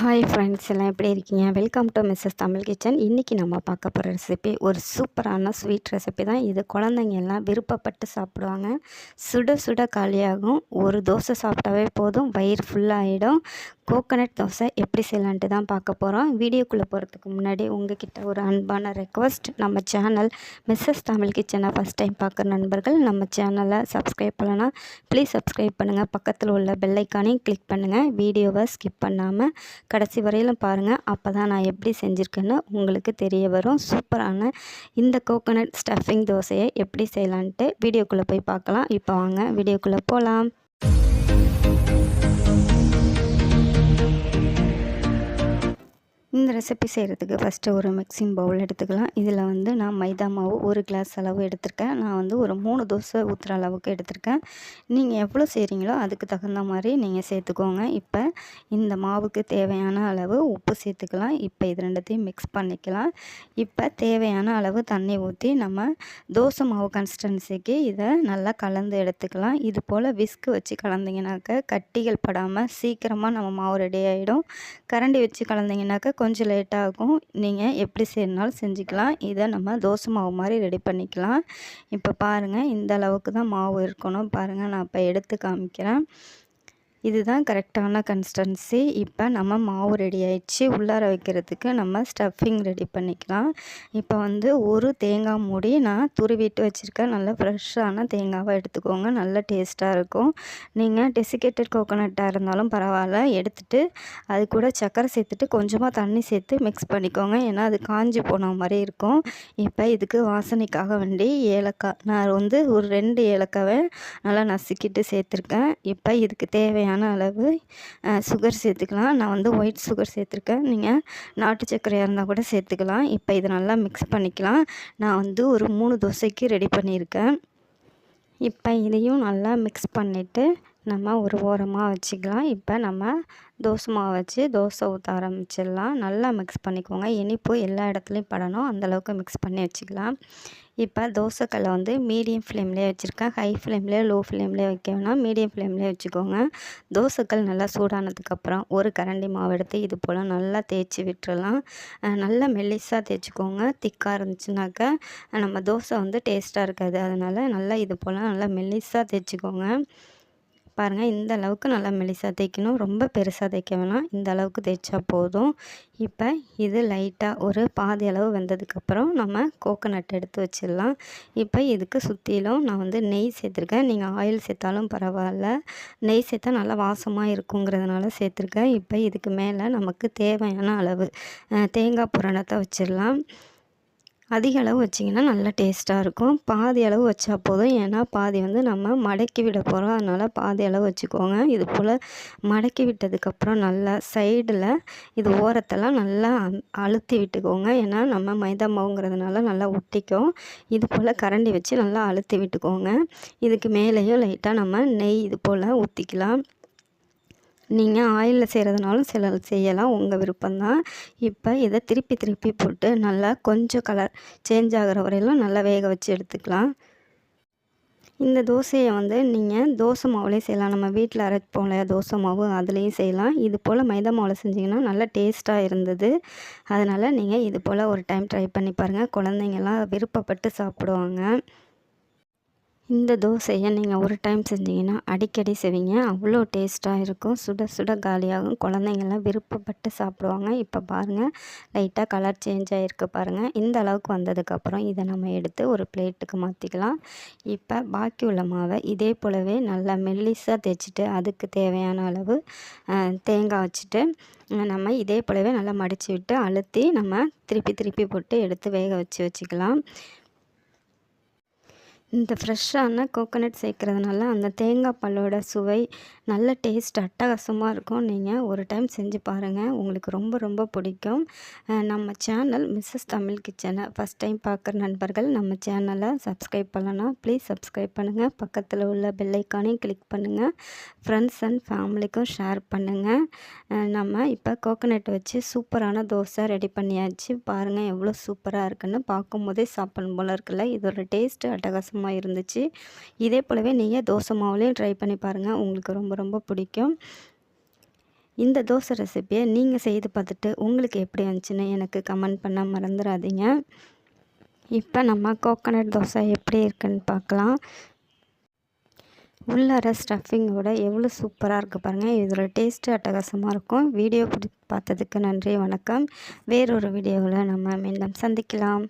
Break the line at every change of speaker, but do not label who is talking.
Hi friends எல்லாம் எப்படி இருக்கீங்க? Welcome to Mrs Tamil kitchen இன்றைக்கி நம்ம பார்க்க போகிற ரெசிபி ஒரு சூப்பரான ஸ்வீட் ரெசிபி தான். இது குழந்தைங்க எல்லாம் விருப்பப்பட்டு சாப்பிடுவாங்க. சுட சுட காலியாகும். ஒரு தோசை சாப்பிட்டாவே போதும். வயிறு ஃபுல்லாகிடும் கோகனட் தோசை எப்படி செய்யலான்ட்டு தான் பார்க்க போகிறோம் வீடியோக்குள்ளே போகிறதுக்கு முன்னாடி உங்ககிட்ட ஒரு அன்பான ரெக்வஸ்ட் நம்ம சேனல் மிஸ்ஸஸ் தமிழ் கிச்சனை ஃபஸ்ட் டைம் பார்க்குற நண்பர்கள் நம்ம சேனலை சப்ஸ்கிரைப் பண்ணலாம் ப்ளீஸ் சப்ஸ்கிரைப் பண்ணுங்கள் பக்கத்தில் உள்ள பெல்லைக்கானையும் கிளிக் பண்ணுங்கள் வீடியோவை ஸ்கிப் பண்ணாமல் கடைசி வரையிலும் பாருங்கள் அப்போ தான் நான் எப்படி செஞ்சுருக்கேன்னு உங்களுக்கு தெரிய வரும். சூப்பரான இந்த கோகோனட் ஸ்டஃபிங் தோசையை எப்படி செய்யலான்ட்டு வீடியோக்குள்ளே போய் பார்க்கலாம். இப்போ வாங்க வீடியோக்குள்ளே போகலாம் இந்த ரெசிபி செய்கிறதுக்கு ஃபஸ்ட்டு ஒரு மிக்சிங் பவுல் எடுத்துக்கலாம். இதில் வந்து நான் மைதா மாவு ஒரு கிளாஸ் அளவு எடுத்திருக்கேன். நான் வந்து ஒரு மூணு தோசை ஊற்றுற அளவுக்கு எடுத்திருக்கேன். நீங்கள் எவ்வளோ செய்கிறீங்களோ அதுக்கு தகுந்த மாதிரி நீங்கள் சேர்த்துக்கோங்க. இப்போ இந்த மாவுக்கு தேவையான அளவு உப்பு சேர்த்துக்கலாம். இப்போ இது ரெண்டுத்தையும் மிக்ஸ் பண்ணிக்கலாம். இப்போ தேவையான அளவு தண்ணி ஊற்றி நம்ம தோசை மாவு கன்சிஸ்டன்சிக்கு இதை நல்லா கலந்து எடுத்துக்கலாம். இது போல் விஸ்கு வச்சு கலந்திங்கனாக்க கட்டிகள் படாமல் சீக்கிரமாக நம்ம மாவு ரெடி ஆகிடும் கரண்டி வச்சு கலந்திங்கனாக்க கொஞ்சம் லேட்டாகும் நீங்கள் எப்படி செய்யணுனாலும் செஞ்சுக்கலாம். இதை நம்ம தோசை மாவு மாதிரி ரெடி பண்ணிக்கலாம். இப்போ பாருங்கள் இந்த அளவுக்கு தான் மாவு இருக்கணும். பாருங்கள் நான் இப்போ எடுத்து காமிக்கிறேன். இதுதான் கரெக்டான கன்சிஸ்டன்சி இப்போ நம்ம மாவு ரெடி ஆயிடுச்சு. உள்ளார வைக்கிறதுக்கு நம்ம ஸ்டஃபிங் ரெடி பண்ணிக்கலாம். இப்போ வந்து ஒரு தேங்காய் மூடி நான் துருவிட்டு வச்சுருக்கேன். நல்லா ஃப்ரெஷ்ஷான தேங்காவை எடுத்துக்கோங்க. நல்ல டேஸ்ட்டாக இருக்கும். நீங்கள் டெசிகேட்டட் கோகோனட்டாக இருந்தாலும் பரவாயில்ல. எடுத்துகிட்டு அது கூட சர்க்கரை சேர்த்துட்டு கொஞ்சமாக தண்ணி சேர்த்து மிக்ஸ் பண்ணிக்கோங்க. ஏன்னா அது காஞ்சி போன மாதிரி இருக்கும். இப்போ இதுக்கு வாசனைக்காக வேண்டி ஏலக்காய் நான் வந்து ஒரு ரெண்டு ஏலக்காவை நல்லா நசுக்கிட்டு சேர்த்துருக்கேன். இப்போ இதுக்கு தேவையான தேவையான அளவு சுகர் சேர்த்துக்கலாம். நான் வந்து ஒயிட் சுகர் சேர்த்துருக்கேன். நீங்கள் நாட்டு சர்க்கரையாக இருந்தால் கூட சேர்த்துக்கலாம். இப்போ இதை நல்லா மிக்ஸ் பண்ணிக்கலாம். நான் வந்து ஒரு மூணு தோசைக்கு ரெடி பண்ணியிருக்கேன். இப்போ இதையும் நல்லா மிக்ஸ் பண்ணிவிட்டு நம்ம ஒரு ஓரமாக வச்சுக்கலாம். இப்போ நம்ம தோசை மாவு வச்சு தோசை ஊற்ற ஆரம்பிச்சிடலாம். நல்லா மிக்ஸ் பண்ணிக்கோங்க. இனிப்பு எல்லா இடத்துலையும் படணும். அந்தளவுக்கு மிக்ஸ் பண்ணி வச்சுக்கலாம். இப்போ தோசைக்கல்லை வந்து மீடியம் ஃப்ளேம்லேயே வச்சுருக்கேன். ஹை ஃப்ளேம்லேயே லோ ஃப்ளேம்லேயே வைக்க வேணாம். மீடியம் ஃப்ளேம்லேயே வச்சுக்கோங்க. தோசைக்கல் நல்லா சூடானதுக்கப்புறம் ஒரு கரண்டி மாவு எடுத்து இது போல் நல்லா தேய்ச்சி விட்டுறலாம். நல்லா மெல்லிஸாக தேய்ச்சிக்கோங்க. திக்காக இருந்துச்சுனாக்கா நம்ம தோசை வந்து டேஸ்ட்டாக இருக்காது. அதனால் நல்லா இது போல் நல்லா மெல்லிஸாக தேய்ச்சிக்கோங்க. பாருங்கள் இந்த அளவுக்கு நல்லா மெலிசாக தேய்க்கணும். ரொம்ப பெருசாக தேய்க்க வேணாம். இந்த அளவுக்கு தேய்ச்சா போதும். இப்போ இது லைட்டாக ஒரு பாதி அளவு வெந்ததுக்கப்புறம் நம்ம கோகோனட் எடுத்து வச்சிடலாம். இப்போ இதுக்கு சுற்றிலும் நான் வந்து நெய் சேர்த்துருக்கேன். நீங்கள் ஆயில் சேர்த்தாலும் பரவாயில்ல. நெய் சேர்த்தா நல்லா வாசமாக இருக்குங்கிறதுனால சேர்த்துருக்கேன். இப்போ இதுக்கு மேலே நமக்கு தேவையான அளவு தேங்காய் புரணத்தை வச்சிடலாம். அதிக அளவு வச்சிங்கன்னா நல்லா டேஸ்ட்டாக இருக்கும். பாதி அளவு வச்சா போதும். ஏன்னா பாதி வந்து நம்ம மடக்கி விட போகிறோம் அதனால் பாதி அளவு வச்சுக்கோங்க. இது போல் மடக்கி விட்டதுக்கப்புறம் நல்லா சைடில் இது ஓரத்தெல்லாம் நல்லா அழுத்தி விட்டுக்கோங்க. ஏன்னா நம்ம மைதா மாவுங்கிறதுனால நல்லா ஒட்டிக்கும். இது போல் கரண்டி வச்சு நல்லா அழுத்தி விட்டுக்கோங்க. இதுக்கு மேலேயும் லைட்டாக நம்ம நெய் இது போல் ஊற்றிக்கலாம் நீங்கள் ஆயிலில் செய்கிறதுனாலும் சில செய்யலாம். உங்கள் விருப்பம்தான். இப்போ இதை திருப்பி திருப்பி போட்டு நல்லா கொஞ்சம் கலர் சேஞ்ச் ஆகிற வரையிலும் நல்லா வேக வச்சு எடுத்துக்கலாம். இந்த தோசையை வந்து நீங்கள் தோசை மாவுலேயும் செய்யலாம். நம்ம வீட்டில் அரைப்போம் இல்லையா தோசை மாவு அதுலேயும் செய்யலாம். இது போல் மைதா மாவில் செஞ்சிங்கன்னா நல்லா டேஸ்ட்டாக இருந்தது. அதனால் நீங்கள் இது போல் ஒரு டைம் ட்ரை பண்ணி பாருங்கள் குழந்தைங்கள்லாம் விருப்பப்பட்டு சாப்பிடுவாங்க. இந்த தோசையை நீங்கள் ஒரு டைம் செஞ்சீங்கன்னா அடிக்கடி செய்வீங்க. அவ்வளோ டேஸ்ட்டாக இருக்கும். சுட சுட காலியாகும். குழந்தைங்கள்லாம் விருப்பப்பட்டு சாப்பிடுவாங்க. இப்போ பாருங்கள் லைட்டாக கலர் சேஞ்ச் ஆகிருக்கு பாருங்கள் இந்த அளவுக்கு வந்ததுக்கப்புறம் இதை நம்ம எடுத்து ஒரு பிளேட்டுக்கு மாற்றிக்கலாம் இப்போ பாக்கி உள்ள மாவை இதே போலவே நல்லா மெல்லிஸாக தேய்ச்சிட்டு அதுக்கு தேவையான அளவு தேங்காய் வச்சுட்டு நம்ம இதே போலவே நல்லா மடித்து விட்டு அழுத்தி நம்ம திருப்பி திருப்பி போட்டு எடுத்து வேக வச்சு வச்சுக்கலாம். இந்த ஃப்ரெஷ்ஷான கோகோனட் சேர்க்குறதுனால அந்த தேங்காய் பாலோட சுவை நல்ல டேஸ்ட் அட்டகாசமாக இருக்கும். நீங்கள் ஒரு டைம் செஞ்சு பாருங்கள் உங்களுக்கு ரொம்ப ரொம்ப பிடிக்கும். நம்ம சேனல் மிஸ்ஸஸ் தமிழ் கிச்சனை ஃபஸ்ட் டைம் பார்க்குற நண்பர்கள் நம்ம சேனலை சப்ஸ்கிரைப் பண்ணலாம் ப்ளீஸ் சப்ஸ்கிரைப் பண்ணுங்கள் பக்கத்தில் உள்ள பெல்லைக்கானையும் கிளிக் பண்ணுங்கள் ஃப்ரெண்ட்ஸ் அண்ட் ஃபேமிலிக்கும் ஷேர் பண்ணுங்கள் நம்ம இப்போ கோகோனட் வச்சு சூப்பரான தோசை ரெடி பண்ணியாச்சு. பாருங்கள் எவ்வளோ சூப்பராக இருக்குன்னு பார்க்கும்போதே சாப்பிடணும் போல் இருக்குல்ல. இதோட டேஸ்ட்டு அட்டகாசமாக இருந்துச்சு. இதே போலவே நீங்கள் தோசை மாவுலேயும் ட்ரை பண்ணி பாருங்கள் உங்களுக்கு ரொம்ப ரொம்ப பிடிக்கும். இந்த தோசை ரெசிப்பியை நீங்கள் செய்து பார்த்துட்டு உங்களுக்கு எப்படி வந்துச்சுன்னு எனக்கு கமெண்ட் பண்ண மறந்துடாதீங்க இப்போ நம்ம கோகோனட் தோசை எப்படி இருக்குன்னு பார்க்கலாம். உள்ளார ஸ்டஃபிங்கோட எவ்வளோ சூப்பராக இருக்குது பாருங்கள் இதோட டேஸ்ட்டு அட்டகாசமாக இருக்கும். வீடியோ பிடி பார்த்ததுக்கு நன்றி வணக்கம். வேறொரு வீடியோவில் நம்ம மீண்டும் சந்திக்கலாம்.